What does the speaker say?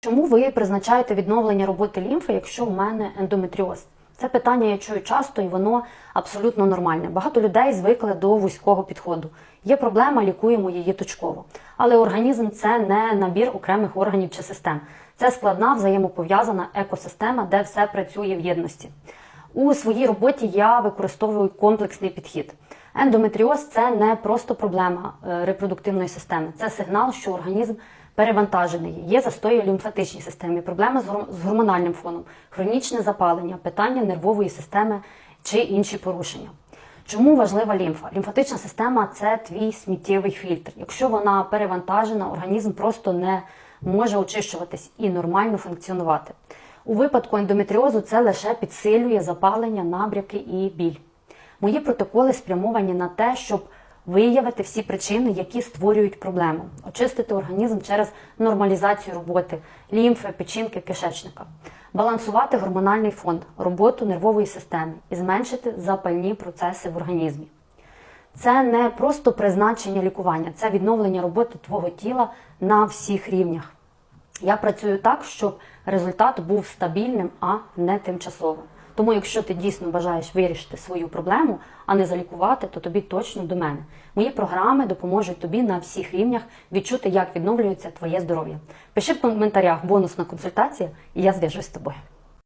Чому ви призначаєте відновлення роботи лімфи, якщо у мене ендометріоз? Це питання я чую часто і воно абсолютно нормальне. Багато людей звикли до вузького підходу. Є проблема, лікуємо її точково. Але організм це не набір окремих органів чи систем. Це складна взаємопов'язана екосистема, де все працює в єдності. У своїй роботі я використовую комплексний підхід. Ендометріоз це не просто проблема е, репродуктивної системи, це сигнал, що організм перевантажений. Є застої в лімфатичній системі, проблеми з гор- з гормональним фоном, хронічне запалення, питання нервової системи чи інші порушення. Чому важлива лімфа? Лімфатична система це твій сміттєвий фільтр. Якщо вона перевантажена, організм просто не може очищуватись і нормально функціонувати. У випадку ендометріозу це лише підсилює запалення, набряки і біль. Мої протоколи спрямовані на те, щоб виявити всі причини, які створюють проблему, очистити організм через нормалізацію роботи лімфи, печінки, кишечника, балансувати гормональний фон, роботу нервової системи і зменшити запальні процеси в організмі. Це не просто призначення лікування, це відновлення роботи твого тіла на всіх рівнях. Я працюю так, щоб результат був стабільним, а не тимчасовим. Тому, якщо ти дійсно бажаєш вирішити свою проблему, а не залікувати, то тобі точно до мене. Мої програми допоможуть тобі на всіх рівнях відчути, як відновлюється твоє здоров'я. Пиши в коментарях бонусна консультація, і я зв'яжусь з тобою.